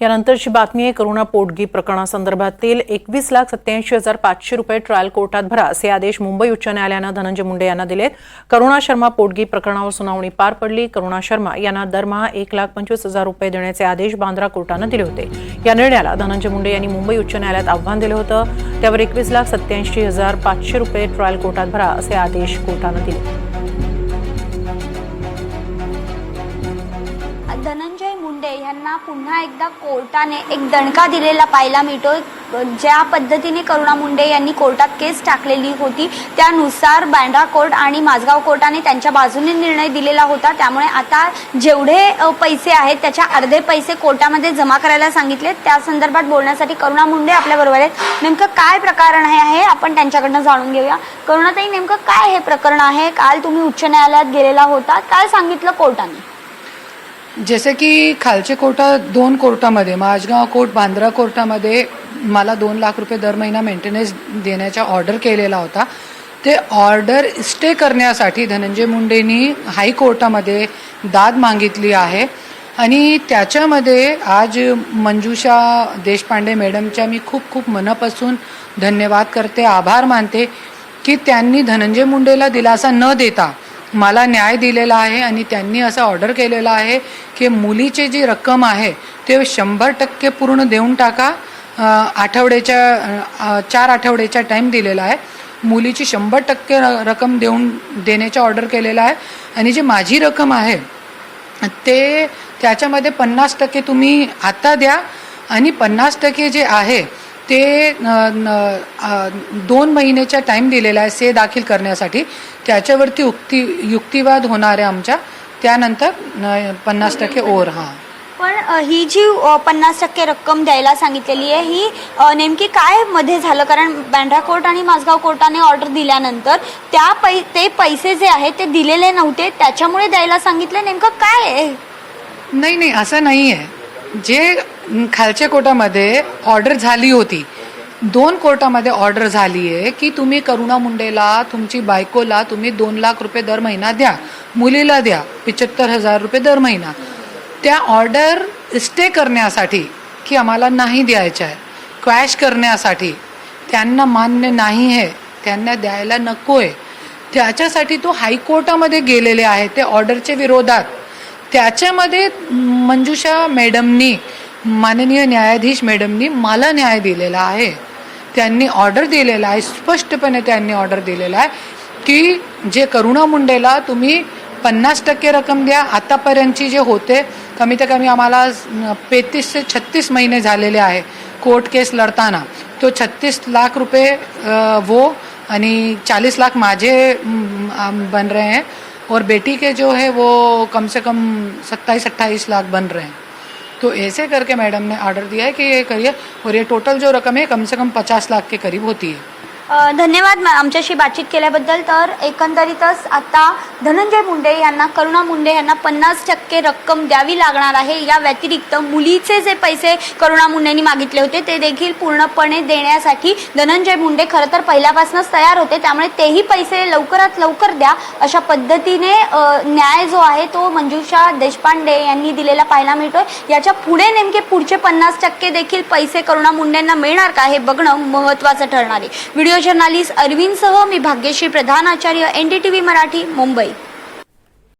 यानंतरची बातमी आहे करुणा पोटगी प्रकरणासंदर्भातील एकवीस लाख सत्याऐंशी हजार पाचशे रुपये ट्रायल कोर्टात भरा असे आदेश मुंबई उच्च न्यायालयानं धनंजय मुंडे यांना दिलेत. करुणा शर्मा पोटगी प्रकरणावर सुनावणी पार पडली. करुणा शर्मा यांना दरमहा एक लाख पंचवीस हजार रुपये देण्याचे आदेश बांद्रा कोर्टानं दिले होते. या निर्णयाला धनंजय मुंडे यांनी मुंबई उच्च न्यायालयात आव्हान दिलं होतं. त्यावर एकवीस लाख सत्याऐंशी हजार पाचशे रुपये ट्रायल कोर्टात भरा असे आदेश कोर्टानं दिले. धनंजय यांना पुन्हा एकदा कोर्टाने एक दणका दिलेला पाहायला मिळतो ज्या पद्धतीने करुणा मुंडे यांनी कोर्टात केस टाकलेली होती त्यानुसार बँड्रा कोर्ट आणि माझगाव कोर्टाने त्यांच्या बाजूने निर्णय दिलेला होता. त्यामुळे आता जेवढे पैसे आहेत त्याच्या अर्धे पैसे कोर्टामध्ये जमा करायला सांगितले. त्या संदर्भात बोलण्यासाठी करुणा मुंडे आपल्याबरोबर आहेत. नेमकं काय प्रकरण आहे आहे आपण त्यांच्याकडनं जाणून घेऊया. करुणाताई नेमकं काय हे प्रकरण आहे? काल तुम्ही उच्च न्यायालयात गेलेला होता. काय सांगितलं कोर्टाने? जसे की खालचे कोर्टा दोन कोर्टामध्ये माझगाव कोर्ट बांद्रा कोर्टामध्ये मला दोन लाख रुपये दर महिना मेंटेनन्स देण्याचा ऑर्डर केलेला होता. ते ऑर्डर स्टे करण्यासाठी धनंजय मुंडेंनी हायकोर्टामध्ये दाद मागितली आहे. आणि त्याच्यामध्ये आज मंजुषा देशपांडे मॅडमच्या मी खूप खूप मनापासून धन्यवाद करते आभार मानते की त्यांनी धनंजय मुंडेला दिलासा न देता मला न्याय दिलेला आहे आणि त्यांनी असं ऑर्डर केलेलं आहे की मुलीची जी रक्कम आहे ते शंभर टक्के पूर्ण देऊन टाका. आठवड्याच्या चार आठवड्याचा टाईम दिलेला आहे. मुलीची शंभर टक्के र- रक्कम देऊन देण्याचा ऑर्डर केलेला आहे. आणि जी माझी रक्कम आहे ते त्याच्यामध्ये पन्नास टक्के तुम्ही आता द्या. आणि पन्नास टक्के जे आहे ते दोन महिन्याचा टाईम दिलेला आहे से दाखल करण्यासाठी. त्याच्यावरती युक्ती युक्तिवाद होणार आहे आमच्या. त्यानंतर पन्नास टक्के ओर हां. पण ही जी पन्नास टक्के रक्कम द्यायला सांगितलेली आहे ही नेमकी काय मध्ये झालं? कारण बँड्रा कोर्ट आणि माझगाव कोर्टाने ऑर्डर दिल्यानंतर त्या पै ते पैसे जे आहेत ते दिलेले नव्हते. त्याच्यामुळे द्यायला सांगितले. नेमकं काय आहे? नाही नाही असं नाही आहे जे खालच्या कोर्टामध्ये ऑर्डर झाली होती दोन कोर्टामध्ये ऑर्डर झाली आहे की तुम्ही करुणा मुंडेला तुमची बायकोला तुम्ही दोन लाख रुपये दर महिना द्या मुलीला द्या पिचत्तर हजार रुपये दर महिना. त्या ऑर्डर स्टे करण्यासाठी की आम्हाला नाही द्यायचं आहे क्वॅश करण्यासाठी. त्यांना मान्य नाही आहे त्यांना द्यायला नको आहे त्याच्यासाठी तो हायकोर्टामध्ये गेलेले आहे ते ऑर्डरच्या विरोधात. त्याच्यामध्ये मंजुषा मॅडमनी माननीय न्यायाधीश मॅडमनी मला न्याय दिलेला आहे. त्यांनी ऑर्डर दिलेला आहे स्पष्टपणे त्यांनी ऑर्डर दिलेला आहे की जे करुणा मुंडेला तुम्ही पन्नास टक्के रक्कम द्या आतापर्यंतची जे होते कमीत कमी आम्हाला पेतीस ते छत्तीस महिने झालेले आहे. कोर्ट केस लढताना तो छत्तीस लाख रुपये वो आणि चाळीस लाख माझे बन रहे हैं. और बेटी के जो है वो कम से कम सत्ताईस, अट्ठाईस लाख बन रहे हैं। तो ऐसे करके मैडम ने आर्डर दिया है कि ये करिए और ये टोटल जो रकम है, कम से कम पचास लाख के करीब होती है। धन्यवाद मॅ- आमच्याशी बातचीत केल्याबद्दल. तर एकंदरीतच आता धनंजय मुंडे यांना करुणा मुंडे यांना पन्नास टक्के रक्कम द्यावी लागणार आहे. या व्यतिरिक्त मुलीचे जे पैसे करुणा मुंडेंनी मागितले होते ते देखील पूर्णपणे देण्यासाठी धनंजय मुंडे खरं तर पहिल्यापासूनच तयार होते. त्यामुळे तेही पैसे लवकरात लवकर द्या अशा पद्धतीने न्याय जो आहे तो मंजुषा देशपांडे यांनी दिलेला पाहायला मिळतोय. याच्यापुढे नेमके पुढचे पन्नास टक्के देखील पैसे करुणा मुंडेंना मिळणार का हे बघणं महत्त्वाचं ठरणार आहे. व्हिडिओ जर्नालिस्ट अरविंदसह मी Bhagyashree Pradhan Acharya N D T V Marathi Mumbai.